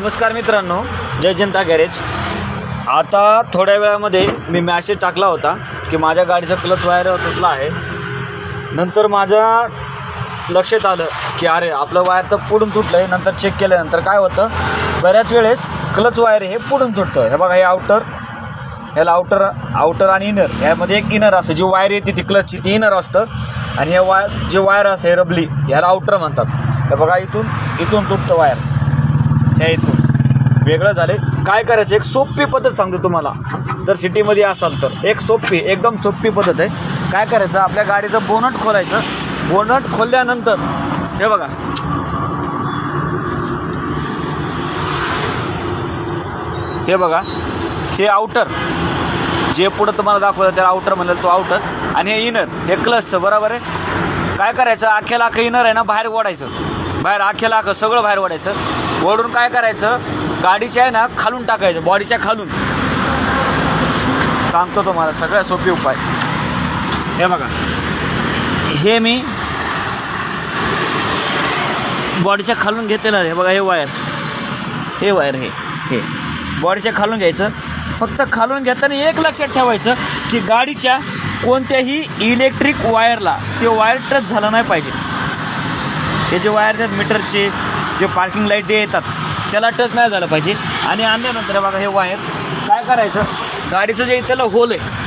नमस्कार मित्रांनो जय जनता गॅरेज. आता थोड्या वेळामध्ये मी मॅसेज टाकला होता की माझ्या गाडीचा क्लच वायर तुटला आहे. नंतर माझ्या लक्षात आलं की अरे आपलं वायर तर पुढून तुटलं आहे नंतर चेक केल्यानंतर काय होतं? बऱ्याच वेळेस क्लच वायर हे पुढून तुटतं. हे बघा हे आउटर ह्याला आउटर आउटर आणि इनर यामध्ये एक इनर असतं. जी वायर येते ती क्लचची ती इनर असतं. आणि हे वायर जे वायर असते रबली ह्याला आउटर म्हणतात. हे बघा इथून इथून तुटतं वायर त्या इथून. वेगळं झाले काय करायचं? एक सोपी पद्धत सांगतो तुम्हाला. जर सिटीमध्ये असाल तर. एक सोपी एकदम सोपी पद्धत आहे. काय करायचं? आपल्या गाडीचं बोनट खोलायचं. बोनट खोलल्यानंतर हे बघा. हे बघा. हे आउटर जे पुढं तुम्हाला दाखवलं त्याला आउटर म्हणलं तो आउटर आणि हे इनर हे क्लचचं बरोबर आहे? काय करायचं? अख्ख्याला लाख इनर आहे ना बाहेर ओढायचं. बाहेर अख्ख्याला अख्खं सगळं बाहेर ओढायचं. ओढून काय करायचं? गाडीच्या आहे ना खालून टाकायचं बॉडीच्या खालून. सांगतो तुम्हाला सगळ्या सोपी उपाय. हे बघा. हे मी बॉडीच्या खालून घेतलेलं आहे. हे बघा हे वायर हे वायर हे. हे बॉडीच्या खालून घ्यायचं. फक्त खालून घेताना एक लक्षात ठेवायचं की गाडीच्या कोणत्याही इलेक्ट्रिक वायरला ते वायर टच झालं नाही पाहिजे. हे जे वायर आहेत मीटरचे जे पार्किंग लाइट जे येतात त्याला टच नाही झालं पाहिजे. आणि आणल्यानंतर बघा हे वायर काय करायचं? गाडीचं जे इथलं होल आहे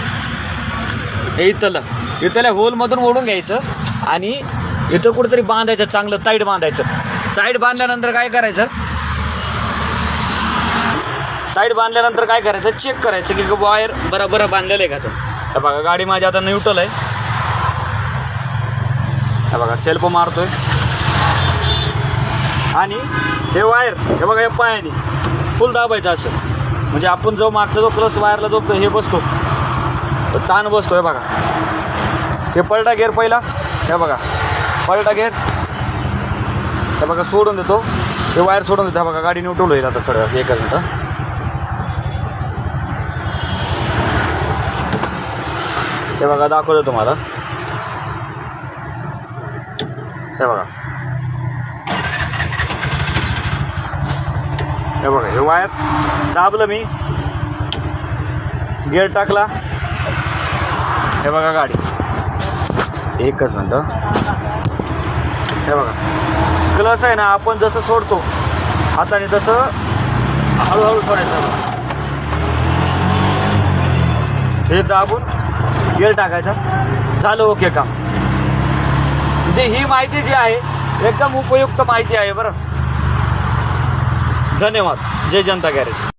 हे इथलं इथल्या होलमधून ओढून घ्यायचं आणि इथं कुठेतरी बांधायचं चांगलं ताईट बांधायचं. ताईट बांधल्यानंतर काय करायचं? ताईट बांधल्यानंतर काय करायचं? चेक करायचं की वायर बराबर बांधलेलं आहे का तर बघा गाडी माझी आता न्यूट्रल आहे. बघा सेल्फ मारतोय. आणि हे वायर हे बघा हे पायाने फुल दाबायचं असं. म्हणजे आपण जो मागचा जो प्लस वायरला जो हे बसतो ताण बसतो हे बघा. हे पलटा गेअर पहिला हे बघा. पलटा गेअर हे बघा सोडून देतो. हे वायर सोडून देतो. बघा गाडी न्यूट्रल होईल आता थोडं एकच मिनटं. हे बघा दाखवतो तुम्हाला. हे बघा. हे बघा हे वायर दाबलं मी. गिअर टाकला. हे बघा गाडी. एकच मिनटं. हे बघा. क्लस आहे ना आपण जसं सोडतो हाताने तसं हळूहळू सोडायचं. हे दाबून गिअर टाकायचा. झालं ओके काम. म्हणजे ही माहिती जी आहे एकदम उपयुक्त माहिती आहे बरं. धन्यवाद. जय जनता गॅरेज.